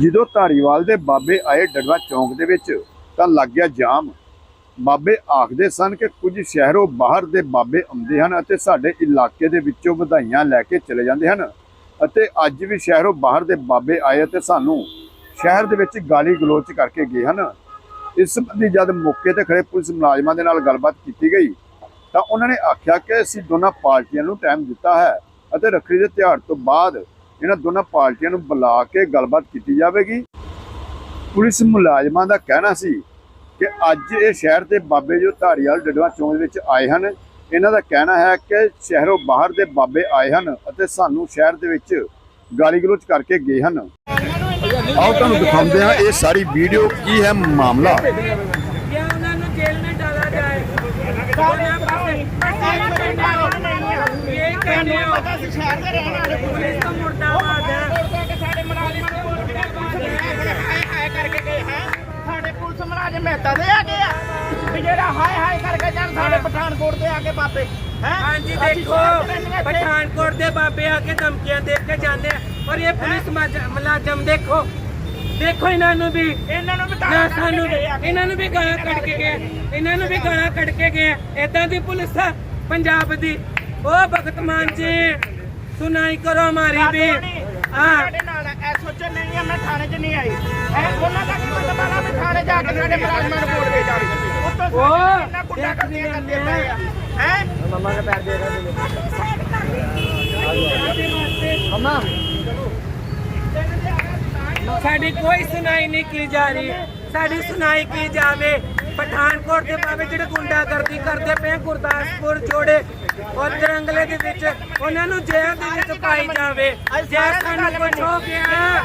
ਜਦੋਂ ਧਾਰੀਵਾਲ ਦੇ ਬਾਬੇ ਆਏ ਡੜਵਾ ਚੌਂਕ ਦੇ ਵਿੱਚ, ਤਾਂ ਲੱਗ ਗਿਆ ਜਾਮ। ਬਾਬੇ ਆਖਦੇ ਸਨ ਕਿ ਕੁਝ ਸ਼ਹਿਰੋਂ ਬਾਹਰ ਦੇ ਬਾਬੇ ਆਉਂਦੇ ਹਨ ਅਤੇ ਸਾਡੇ ਇਲਾਕੇ ਦੇ ਵਿੱਚੋਂ ਵਧਾਈਆਂ ਲੈ ਕੇ ਚਲੇ ਜਾਂਦੇ ਹਨ ਅਤੇ ਅੱਜ ਵੀ ਸ਼ਹਿਰੋਂ ਬਾਹਰ ਦੇ ਬਾਬੇ ਆਏ ਅਤੇ ਸਾਨੂੰ ਸ਼ਹਿਰ ਦੇ ਵਿੱਚ ਗਾਲੀ ਗਲੋਚ ਕਰਕੇ ਗਏ ਹਨ। ਇਸ ਸੰਬੰਧੀ ਜਦ ਮੌਕੇ ਤੇ ਖੜੇ ਪੁਲਿਸ ਮੁਲਾਜ਼ਮਾਂ ਦੇ ਨਾਲ ਗੱਲਬਾਤ ਕੀਤੀ ਗਈ, ਤਾਂ ਉਹਨਾਂ ਨੇ ਆਖਿਆ ਕਿ ਅਸੀਂ ਦੋਨਾਂ ਪਾਰਟੀਆਂ ਨੂੰ ਟਾਈਮ ਦਿੱਤਾ ਹੈ ਅਤੇ ਰੱਖੜੀ ਦੇ ਤਿਉਹਾਰ ਤੋਂ ਬਾਅਦ ਇਹਨਾਂ ਦੋਨਾਂ ਪਾਰਟੀਆਂ ਨੂੰ ਬੁਲਾ ਕੇ ਗੱਲਬਾਤ ਕੀਤੀ ਜਾਵੇਗੀ। ਪੁਲਿਸ ਮੁਲਾਜ਼ਮਾਂ ਦਾ ਕਹਿਣਾ ਸੀ ਕਿ ਅੱਜ ਇਹ ਸ਼ਹਿਰ ਦੇ ਬਾਬੇ ਜੋ ਧਾਰੀਵਾਲ ਡਡਵਾ ਚੌਂਕ ਵਿੱਚ ਆਏ ਹਨ ਇਹਨਾਂ ਦਾ ਕਹਿਣਾ ਹੈ ਕਿ ਸ਼ਹਿਰੋਂ ਬਾਹਰ ਦੇ ਬਾਬੇ ਆਏ ਹਨ ਅਤੇ ਸਾਨੂੰ ਸ਼ਹਿਰ ਦੇ ਵਿੱਚ ਗਾਲੀ ਗਲੋਚ ਕਰਕੇ ਗਏ ਹਨ। ਆਓ ਤੁਹਾਨੂੰ ਦਿਖਾਉਂਦੇ ਹਾਂ ਇਹ ਸਾਰੀ ਵੀਡੀਓ ਕੀ ਹੈ ਮਾਮਲਾ। ਇਹ ਕਹਿੰਦੇ ਹੋ? ਸ਼ਹਿਰ ਦੇ ਰਹਿਣ ਵਾਲੇ ਪੁਲਿਸ ਤੋਂ ਮੁਰਦਾ ਹਦਾਇਤਾਂ ਦੇ ਆ ਗਏ ਵੀ ਜਿਹੜਾ ਹਾਏ ਹਾਏ ਕਰਕੇ ਚੱਲ ਸਾਡੇ ਪਠਾਨਕੋਟ ਤੇ ਆ ਕੇ ਬਾਬੇ ਹੈ? ਹਾਂਜੀ ਦੇਖੋ ਪਠਾਨਕੋਟ ਦੇ ਬਾਬੇ ਆ ਕੇ ਧਮਕੀਆਂ ਦੇ ਕੇ ਜਾਂਦੇ ਆ ਔਰ ਇਹ ਪੁਲਿਸ ਮੁਲਾਜ਼ਮ ਦੇਖੋ ਦੇਖੋ ਇਹਨਾਂ ਨੂੰ ਵੀ। ਇਹਨਾਂ ਨੂੰ ਵੀ ਗਾਲਾਂ ਸਾਨੂੰ ਇਹਨਾਂ ਨੂੰ ਵੀ ਗਾਲਾਂ ਕੱਢ ਕੇ ਗਏ ਇਹਨਾਂ ਨੂੰ ਵੀ ਗਾਲਾਂ ਕੱਢ ਕੇ ਗਏ ਇਦਾਂ ਦੀ ਪੁਲਿਸ ਆ ਪੰਜਾਬ ਦੀ। ਉਹ ਭਗਤ ਮਾਨ ਜੀ ਸੁਣਾਈ ਕਰੋ ਮਾਰੀ ਵੀ। ਹਾਂ। ਸਾਡੇ ਨਾਲ ਐਸਓਚ ਨਹੀਂ ਆ ਮੈਂ ਥਾਣੇ 'ਚ ਨਹੀਂ ਆਈ। ਕੇ ਸਾਡੇ ਮੁਲਾਜ਼ਮਾਂ ਨੂੰ ਵੋਟ ਦੇ ਜਾਵੇ ਉੱਤੋਂ ਉਹ ਸਾਡੇ ਇੰਨਾ ਗੁੱਡਾ ਕਰਦੇ ਕਰਦੇ ਪਏ ਆ। ਹੈ? ਸਾਡੀ ਕੋਈ ਸੁਣਾਈ ਨਹੀਂ ਕੀ ਜਾ ਰਹੀ। ਸਾਡੀ ਸੁਣਾਈ ਕੀ ਜਾਵੇ? ਪਠਾਨਕੋਟ ਦੇ ਬਾਬੇ ਜਿਹੜੇ ਗੁੰਡਾਗਰਦੀ ਕਰਦੇ ਪਏ ਗੁਰਦਾਸਪੁਰ ਜੋੜੇ ਔਰ ਜਰੰਗਲੇ ਦੇ ਵਿੱਚ ਉਹਨਾਂ ਨੂੰ ਜੇਲ੍ਹ ਦੇ ਵਿੱਚ ਪਾਈ ਜਾਵੇ। ਜੇ ਸਾਨੂੰ ਕੁਝ ਹੋ। ਗਿਆ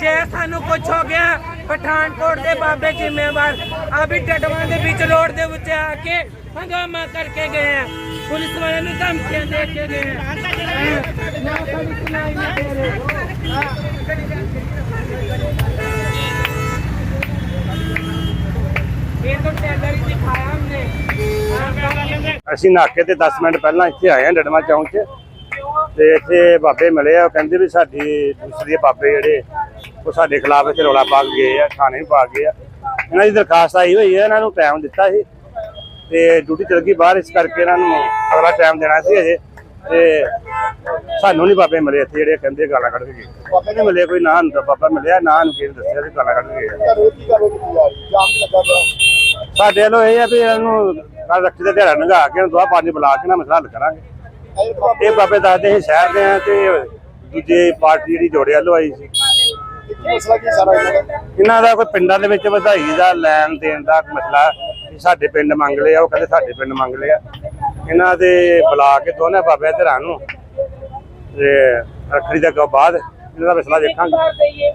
ਜੇ ਸਾਨੂੰ ਕੁਝ ਹੋ ਗਿਆ, ਪਠਾਨਕੋਟ ਦੇ ਬਾਬੇ ਜ਼ਿੰਮੇਵਾਰ ਆ ਵੀ ਟਟਵਾਂ ਦੇ ਵਿੱਚ ਰੋਡ ਦੇ ਉੱਤੇ ਆ ਕੇ ਹੰਗਾਮਾ ਕਰਕੇ ਗਏ ਆ। ਪੁਲਿਸ ਵਾਲਿਆਂ ਨੂੰ ਧਮਕੀਆਂ ਦੇ ਕੇ ਗਏ ਆ। ਅਸੀਂ ਨਾਕੇ ਤੇ 10 ਮਿੰਟ ਪਹਿਲਾਂ ਇੱਥੇ ਆਏ ਆ ਡੜਮਾ ਚੌਂਕ ਤੇ ਇੱਥੇ ਬਾਬੇ ਮਿਲੇ ਆ। ਕਹਿੰਦੇ ਵੀ ਸਾਡੀ ਦੂਸਰੀ ਬਾਬੇ ਜਿਹੜੇ ਉਹ ਸਾਡੇ ਖਿਲਾਫ ਇੱਥੇ ਰੌਲਾ ਪਾ ਕੇ ਗਏ ਆ, ਥਾਣੇ ਵੀ ਪਾ ਗਏ ਆ। ਇਹਨਾਂ ਦੀ ਦਰਖਾਸਤ ਆਈ ਹੋਈ ਹੈ ਇਹਨਾਂ ਨੂੰ ਟਾਈਮ ਦਿੱਤਾ ਸੀ। ਤੇ ਡਿਊਟੀ ਚੱਲ ਗਈ ਬਾਹਰ, ਇਸ ਕਰਕੇ ਇਹਨਾਂ ਨੂੰ ਅਗਲਾ ਟਾਈਮ ਦੇਣਾ ਸੀ ਅਜੇ। ਤੇ ਸਾਨੂੰ ਨਹੀਂ ਬਾਬੇ ਮਿਲੇ ਇੱਥੇ ਜਿਹੜੇ ਕਹਿੰਦੇ ਗਾਲਾਂ ਕੱਢ ਕੇ ਗਏ। ਬਾਬੇ ਨੇ ਮਿਲੇ, ਕੋਈ ਨਾ ਹੁੰਦਾ ਬਾਬਾ ਮਿਲਿਆ, ਨਾ ਨੂੰ ਕਿਸੇ ਨੇ ਦੱਸਿਆ ਵੀ ਗਾਲਾਂ ਕੱਢ ਕੇ ਗਏ। ਸਾਡੇ ਵੱਲੋਂ ਇਹ ਆ ਵੀ ਇਹਨੂੰ ਕੱਲ ਰੱਖੀ ਦੇ ਦਿਹਾੜਾ ਨੰਗਾ ਕੇ ਇਹਨੂੰ ਦੁਆ ਪਾਣੀ ਬੁਲਾ ਕੇ ਨਾ ਮਸਲਾ ਹੱਲ ਕਰਾਂਗੇ। ਇਹ ਬਾਬੇ ਦੱਸਦੇ ਸੀ ਸ਼ਹਿਰ ਦੇ ਆ ਤੇ ਦੂਜੇ ਪਾਰਟੀ ਜਿਹੜੀ ਜੋੜੇ ਵੱਲੋਂ ਆਈ ਸੀ। ਇਹਨਾਂ ਦਾ? ਕੋਈ ਪਿੰਡਾਂ ਦੇ ਵਿੱਚ ਵਧਾਈ ਦਾ, ਲੈਣ ਦੇਣ ਦਾ ਮਸਲਾ ਸਾਡੇ ਪਿੰਡ ਮੰਗ ਲਿਆ, ਉਹ ਕਹਿੰਦੇ ਸਾਡੇ ਪਿੰਡ ਮੰਗ ਲਿਆ। ਇਹਨਾਂ ਦੇ ਬੁਲਾ ਕੇ ਦੋਨੇ ਬਾਬੇ ਧਿਰਾਂ ਨੂੰ, ਤੇ ਰੱਖੜੀ ਦਾ ਬਾਅਦ ਇਹਨਾਂ ਦਾ ਮਸਲਾ ਦੇਖਾਂਗੇ।